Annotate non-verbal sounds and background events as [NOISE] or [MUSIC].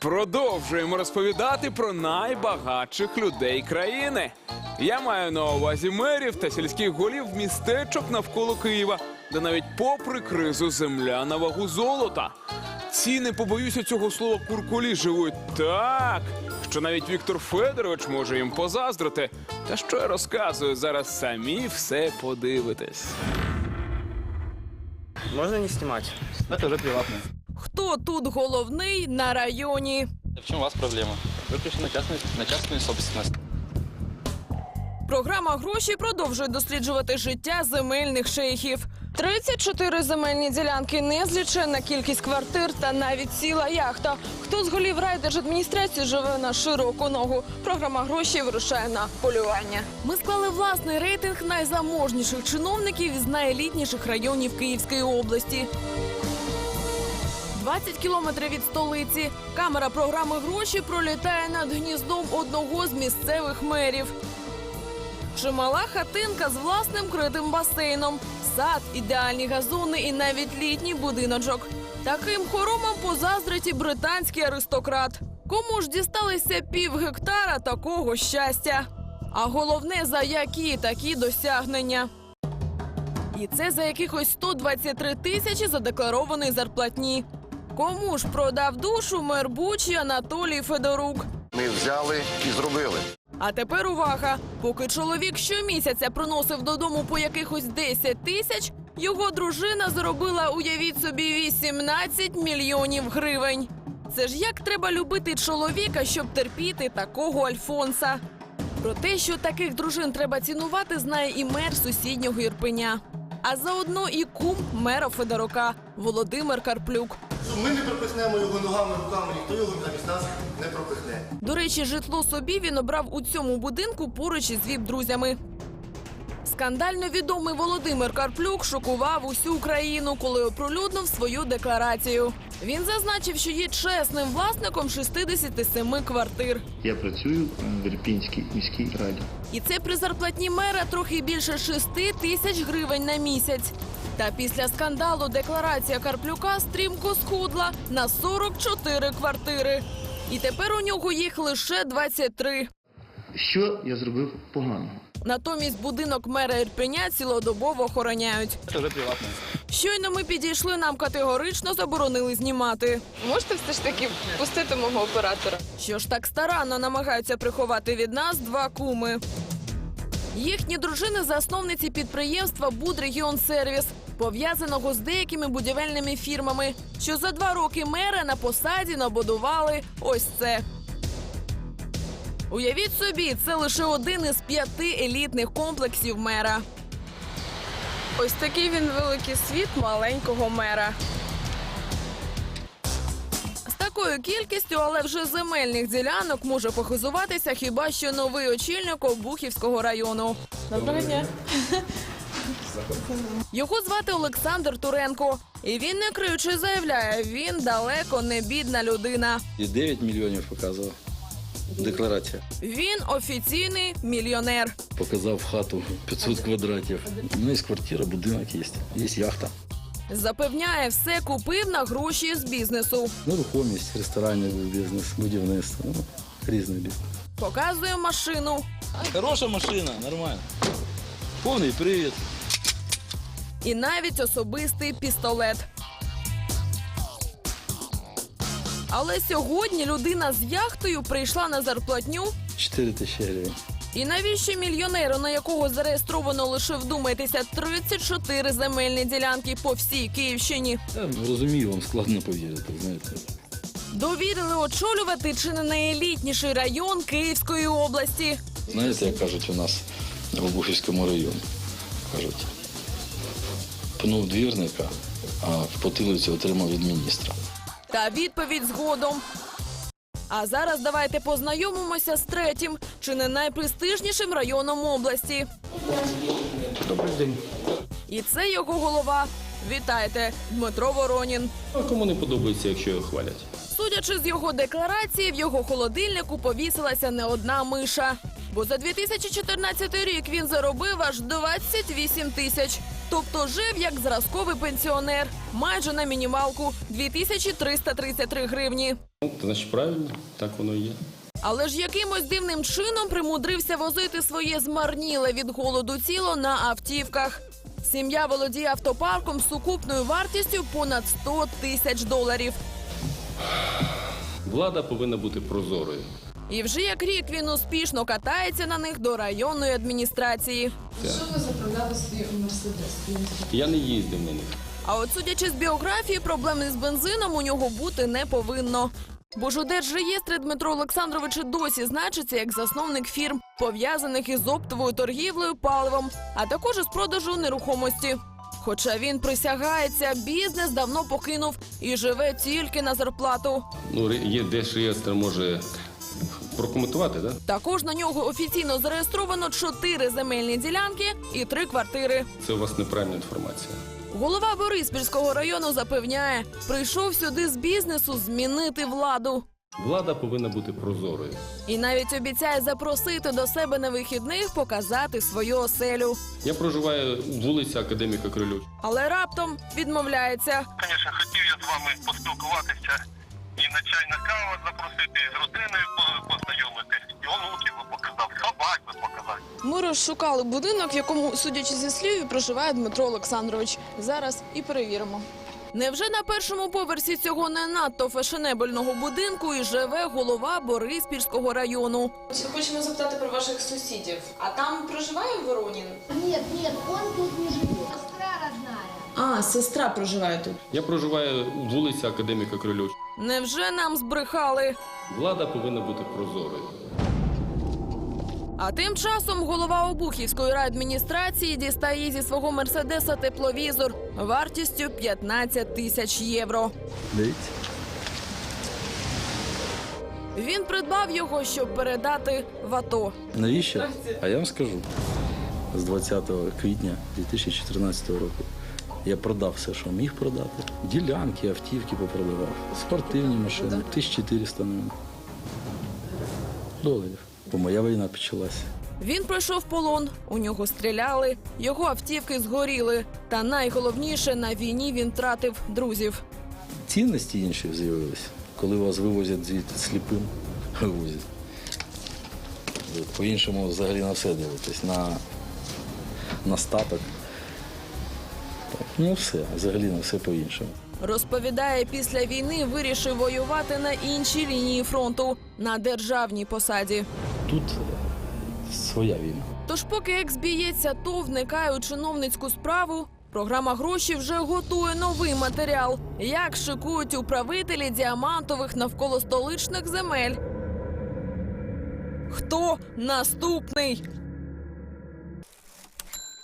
Продовжуємо розповідати про найбагатших людей країни. Я маю на увазі мерів та сільських голів містечок навколо Києва, де навіть попри кризу земля на вагу золота. Ці не побоюся цього слова куркулі живуть так, що навіть Віктор Федорович може їм позаздрити. Та що я розказую, зараз самі все подивитесь. Можно не снимать? Это уже приватно. Хто тут головний на районі? В чем у вас проблема? Пришли на частную, на собственность. Програма гроші продовжує досліджувати життя земельних шейхів. 34 земельні ділянки, незліченна кількість квартир та навіть ціла яхта. Хто з голів райдержадміністрації живе на широку ногу? Програма гроші вирушає на полювання. Ми склали власний рейтинг найзаможніших чиновників із найелітніших районів Київської області. 20 кілометрів від столиці. Камера програми гроші пролітає над гніздом одного з місцевих мерів. Чимала хатинка з власним критим басейном, сад, ідеальні газони і навіть літній будиночок. Таким хоромам позаздрить і британський аристократ. Кому ж дісталися пів гектара такого щастя? А головне, за які такі досягнення? І це за якихось 123 тисячі задекларованої зарплатні. Кому ж продав душу мер Бучі Анатолій Федорук? Ми взяли і зробили. А тепер увага! Поки чоловік щомісяця приносив додому по якихось 10 тисяч, його дружина заробила, уявіть собі, 18 мільйонів гривень. Це ж як треба любити чоловіка, щоб терпіти такого Альфонса. Про те, що таких дружин треба цінувати, знає і мер сусіднього Ірпеня. А заодно і кум мера Федорука Володимир Карплюк. Ми не пропихнемо його ногами, руками, ніхто його замість нас не пропихне. До речі, житло собі він обрав у цьому будинку поруч із віп-друзями. Скандально відомий Володимир Карплюк шокував усю Україну, коли оприлюднив свою декларацію. Він зазначив, що є чесним власником 67 квартир. Я працюю в Ірпінській міській раді. І це при зарплатні мера трохи більше 6 тисяч гривень на місяць. Та після скандалу декларація Карплюка стрімко схудла на 44 квартири. І тепер у нього їх лише 23. Що я зробив поганого? Натомість будинок мера Ірпеня цілодобово охороняють. Это уже приватно. Щойно ми підійшли, нам категорично заборонили знімати. Можете все ж таки пустити мого оператора? Що ж так старанно намагаються приховати від нас два куми. Їхні дружини засновниці підприємства Будрегіон Сервіс, пов'язаного з деякими будівельними фірмами, що за два роки мера на посаді набудували ось це. Уявіть собі, це лише один із п'яти елітних комплексів мера. Ось такий він великий світ маленького мера. З такою кількістю, але вже земельних ділянок може похизуватися хіба що новий очільник Обухівського району. Доброго дня. Його звати Олександр Туренко. І він не криючи заявляє, він далеко не бідна людина. І 9 мільйонів показував. Декларація. Він офіційний мільйонер. Показав хату 500 квадратів. У мене є квартира, будинок є. Є яхта. Запевняє, все купив на гроші з бізнесу. Нерухомість, ресторанний бізнес, будівництво. Ну, різний бізнес. Показує машину. Хороша машина, нормально. Повний привід. І навіть особистий пістолет. Але сьогодні людина з яхтою прийшла на зарплатню. 4 тисячі гривень. І навіщо мільйонеру, на якого зареєстровано лише вдумайтеся 34 земельні ділянки по всій Київщині, Я розумію, вам складно повірити, знаєте. довірили очолювати чи не найелітніший район Київської області? Знаєте, як кажуть у нас в Обухівському районі? Кажуть, пнув двірника, а в потилицю отримав від міністра. Та відповідь згодом. А зараз давайте познайомимося з третім, чи не найпрестижнішим районом області. Добрий день. І це його голова. Вітайте, Дмитро Воронін. А кому не подобається, якщо його хвалять? Судячи з його декларації, в його холодильнику повісилася не одна миша. Бо за 2014 рік він заробив аж 28 тисяч. Тобто жив як зразковий пенсіонер, майже на мінімалку 2333 гривні. Ну, значить, правильно, так воно і є. Але ж якимось дивним чином примудрився возити своє змарніле від голоду тіло на автівках. Сім'я володіє автопарком з сукупною вартістю понад 100 тисяч доларів. Влада повинна бути прозорою. І вже як рік він успішно катається на них до районної адміністрації. Я не їздив на них. А от судячи з біографії, проблеми з бензином у нього бути не повинно. Бо ж у Держреєстрі Дмитро Олександрович і досі значиться як засновник фірм, пов'язаних із оптовою торгівлею паливом, а також із продажу нерухомості. Хоча він присягається, бізнес давно покинув і живе тільки на зарплату. Ну, ре- є держреєстр може прокоментувати, да? Також на нього офіційно зареєстровано чотири земельні ділянки і три квартири. Це у вас неправильна інформація. Голова Бориспільського району запевняє, прийшов сюди з бізнесу змінити владу. Влада повинна бути прозорою. І навіть обіцяє запросити до себе на вихідних показати свою оселю. Я проживаю вулиця Академіка Крильовича. Але раптом відмовляється. Звісно, хотів я з вами поспілкуватися на чайна кава запросити, з родиною по- познайомитись, і онуків би показав, собак би показав. Ми розшукали будинок, в якому, судячи зі слів, проживає Дмитро Олександрович. Зараз і перевіримо. Невже на першому поверсі цього не надто фешенебельного будинку і живе голова Бориспільського району? Хочемо запитати про ваших сусідів. А там проживає Воронін? Нет, нет, он тут не живет. Сестра родная. А, сестра проживає тут. Я проживаю вулиця Академіка Крильовича. Невже нам збрехали? Влада повинна бути прозорою. А тим часом голова Обухівської райадміністрації дістає зі свого мерседеса тепловізор вартістю 15 тисяч євро. Дивіться. Він придбав його, щоб передати в АТО. Навіщо? А я вам скажу. З 20 квітня 2014 року я продав все, що міг продати. Ділянки, автівки попродавав, спортивні машини, 1400 мабуть, доларів. Бо моя війна почалася. Він пройшов полон, у нього стріляли, його автівки згоріли. Та найголовніше на війні він втратив друзів. Цінності інші з'явилися, коли вас вивозять звідти сліпим, [LAUGHS] вивозять. По-іншому взагалі на все дивитесь, на, на статок. Ну все, взагалі на все по-іншому. Розповідає, після війни вирішив воювати на іншій лінії фронту на державній посаді. Тут е, своя війна. Тож, поки екс біється, то вникає у чиновницьку справу. Програма гроші вже готує новий матеріал. Як шикують управителі діамантових навколо столичних земель. Хто наступний?